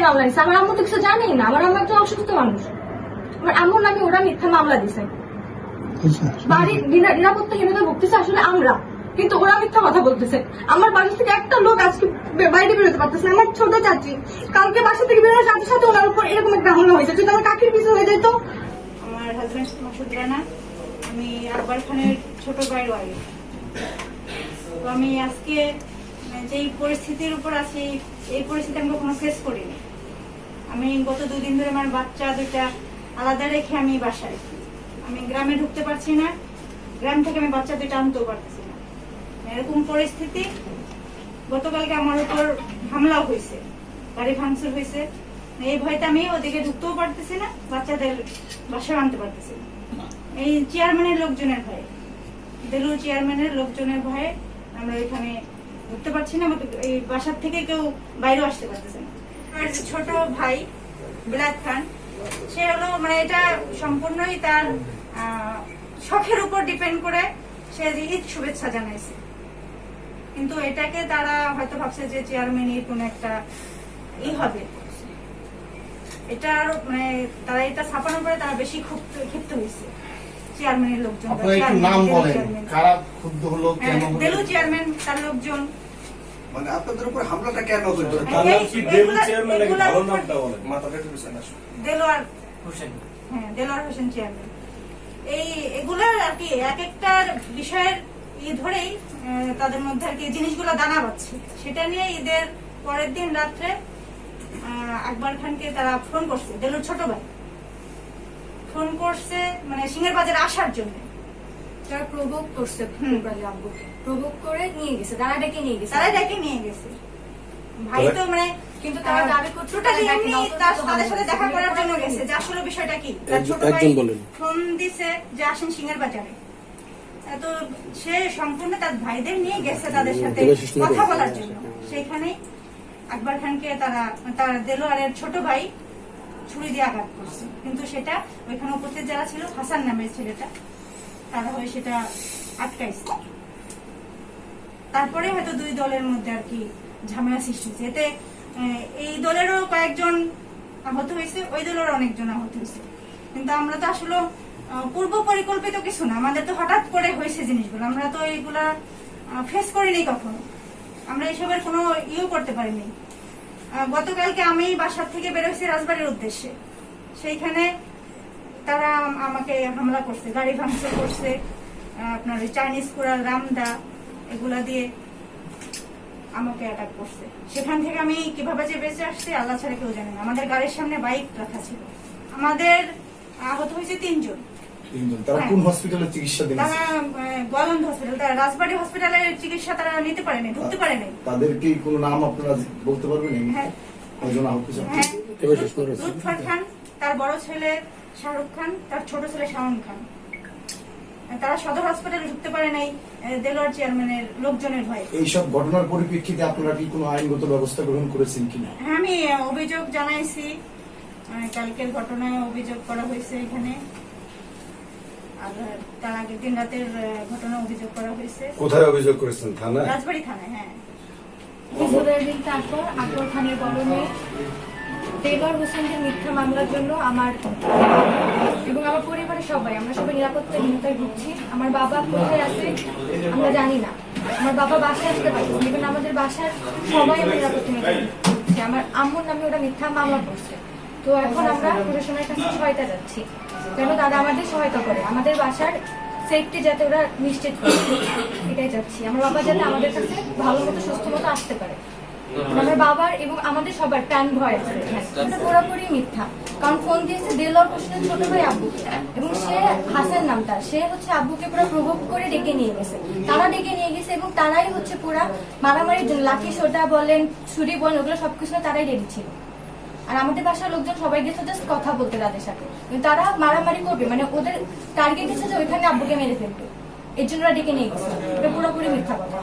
নামে মামলা দিছে আমার আম্মু তো কিছু জানেই না। আমার আম্মু একজন অসুস্থ মানুষ। আমার আম্মুর নামে ওরা মিথ্যা মামলা দিছে। বাড়ির নিরা- নিরাপত্তাহীনতা ভুগতেছে আসলে আমরা। কিন্তু ওরা মিথ্যা কথা বলতেছে। আমার বাড়ি থেকে একটা লোক আজকে বাইরে বেরোতে পারতেছে না। আমার ছোট চাচি। কালকে বাসা থেকে বেরোনোর সাথে সাথে ওনার উপর এরকম একটা হামলা হয়েছে। যদি আমার কাকির পিছু হয়ে যেত। আমার হাজব্যান্ড মাসুদ রানা আমি আকবর খানের ছোট ভাইয়ের ওয়াইফ তো আমি আজকে মানে যেই পরিস্থিতির উপর আছি, এই পরিস্থিতি আমি কখনো ফেস করিনি। আমি গত দুই দিন ধরে আমার বাচ্চা দুইটা আলাদা রেখে আমি বাসায় আমি গ্রামে ঢুকতে পারছি না, গ্রাম থেকে আমি বাচ্চা দুইটা আনতেও পারতেছি না। এরকম পরিস্থিতি, গতকালকে আমার উপর হামলাও হয়েছে, গাড়ি ভাঙচুর হয়েছে। এই ভয়তে আমি ওদিকে ঢুকতেও পারতেছি না, বাচ্চাদের বাসায় আনতে পারতেছি না। এই চেয়ারম্যানের লোকজনের ভয়ে দেলু চেয়ারম্যানের লোকজনের ভয়ে আমরা এখানে ঢুকতে পারছি না আমাদের এই বাসার থেকে কেউ বাইরেও আসতে পারতেছে না। ছোট ভাই বিলাত খান সে হলো মানে এটা সম্পূর্ণই তার শখের উপর ডিপেন্ড করে সে ঈদ শুভেচ্ছা জানাইছে। কিন্তু এটাকে তারা হয়তো ভাবছে যে চেয়ারম্যানের কোন একটা ই হবে। এটার মানে তারা এটা ছাপানোর পরে তারা বেশি ক্ষুব্ধ ক্ষিপ্ত হয়েছে। চেয়ারম্যানের লোকজন চেয়ারম্যান, চেয়ারম্যান। কারা ক্ষুব্ধ হলো হ্যাঁ, হলো? দেলু চেয়ারম্যান তার লোকজন মানে আপনাদের উপর হামলাটা কেন এই- তার নাম কি দেবু চেয়ারম্যান নাকি এগুলার ভালো নামটা বলেন? মাথাটা একটু পিছনে আসো দেলোয়ার হ্যাঁ দেলোয়ার হোসেন চেয়ারম্যান এই এগুলার আর কি এক একটার বিষয়ের ই ধরেই আহ, তাদের মধ্যে আর কি জিনিসগুলো দানা পাচ্ছে সেটা নিয়ে ঈদের পরের দিন রাত্রে আহ, আকবর খানকে তারা ফোন করছে। দেলুর ছোট ভাই। ফোন করছে মানে সিংহের বাজারে আসার জন্য। তারা প্রভোগ করছে প্রভোগ করে নিয়ে গেছে তারা ডেকে নিয়ে গেছে। তারা ডেকে নিয়ে গেছে। ভাই তো মানে কিন্তু তারা দাবি করছে টোটালি এমনি তার তাদের সাথে দেখা করার জন্য গেছে। যে আসলে বিষয়টা কি? তার ছোট ভাই ফোন দিছে যে আসেন সিংহের বাজারে। তো সে সম্পূর্ণ তার ভাইদের নিয়ে গেছে তাদের সাথে কথা বলার জন্য। সেখানে আকবর খানকে তারা তার দেলোয়ারের ছোট ভাই ছুরি দিয়ে আঘাত করছে। কিন্তু সেটা ওইখানে উপস্থিত যারা ছিল হাসান নামের ছেলেটা। সেটা আটকাইছে তারপরে হয়তো দুই দলের মধ্যে আর কি ঝামেলা সৃষ্টি হয়েছে। এতে এই দলেরও কয়েকজন আহত হয়েছে, ওই অনেকজন আহত হয়েছে। কিন্তু আমরা তো আসলে পূর্ব পরিকল্পিত কিছু না। আমাদের তো হঠাৎ করে হয়েছে জিনিসগুলো। আমরা তো এইগুলা ফেস করিনি কখনো। আমরা এসবের কোনো ইও করতে পারিনি। গতকালকে আমি বাসার থেকে বেরোইছি রাজবাড়ির উদ্দেশ্যে। সেইখানে তারা আমাকে হামলা করছে গাড়ি ভাঙচুর করছে আপনার ওই চাইনিজ কুড়াল রামদা এগুলা দিয়ে আমাকে অ্যাটাক করছে। সেখান থেকে আমি কীভাবে যে বেঁচে আসছি আল্লাহ ছাড়া কেউ জানে না। আমাদের গাড়ির সামনে বাইক রাখা ছিল। আমাদের আহত হয়েছে তিনজন। তিনজন। তারা হ্যাঁ। কোন হসপিটালে চিকিৎসা তারা গলন্দ হসপিটাল তারা রাজবাড়ি হসপিটালের চিকিৎসা তারা নিতে পারেনি ঢুকতে পারেনি। তাদের কি কোনো নাম আপনারা বলতে পারবেন? হ্যাঁ। কয়জন আহত হয়েছে? হ্যাঁ। এবার শেষ করে আছে। লুৎফর খান তার বড় ছেলে শাহরুখ খান তার ছোট ছেলে শাওন খান। তারা সদর হসপিটালে ঢুকতে পারে নাই দেলোয়ার চেয়ারম্যানের লোকজনের ভয়ে। এইসব ঘটনার পরিপ্রেক্ষিতে আপনারা কি কোনো আইনগত ব্যবস্থা গ্রহণ করেছেন কিনা? হ্যাঁ আমি অভিযোগ জানাইছি। কালকের ঘটনায় অভিযোগ করা হয়েছে এখানে। আর তার আগের দিন রাতের ঘটনা অভিযোগ করা হয়েছে। কোথায় অভিযোগ করেছেন? থানায়? রাজবাড়ি থানায় হ্যাঁ। তারপর আকবর খানের মেয়ে দেলোয়ার হোসেনদের মিথ্যা মামলার জন্য আমার এবং আমার পরিবারের সবাই, আমরা সবাই নিরাপত্তাহীনতায় ভুগছি। আমার বাবা কোথায় আছে, আমরা জানি না। আমার বাবা বাসায় আসতে পারছে না। এবং আমাদের বাসার সবাই আমরা নিরাপত্তাহীনতায় ভুগছি। আমার আম্মুর নামে ওরা মিথ্যা মামলা করছে। তো এখন আমরা প্রশাসনের কাছে সহায়তা যাচ্ছি যেন তারা আমাদের সহায়তা করে। আমাদের বাসার সেফটি যাতে ওরা নিশ্চিত করে। এটাই চাচ্ছি। আমার বাবা যাতে আমাদের কাছে ভালো মতো, সুস্থ মতো আসতে পারে। আমার বাবার এবং আমাদের সবার ভয় আছে। এটা পুরোপুরি মিথ্যা। কারণ ফোন দিয়েছে দেলোয়ার হোসেনের ছোট ভাই আব্বুকে। এবং সে হাসান নামটা সে হচ্ছে আব্বুকে পুরো প্রভোগ করে ডেকে নিয়ে গেছে। তারা ডেকে নিয়ে গেছে এবং তারাই হচ্ছে পুরা মারামারির জন্য। লাঠি সোটা বলেন ছুরি বলেন ওগুলো সবকিছু তারাই রেডি ছিল। আর আমাদের বাসার লোকজন সবাই গেছে জাস্ট কথা বলতে তাদের সাথে। তারা মারামারি করবে। মানে ওদের টার্গেট হচ্ছে যে ওইখানে আব্বুকে মেরে ফেলবে। এর জন্য ওরা ডেকে নিয়ে গেছে। এটা পুরোপুরি মিথ্যা কথা।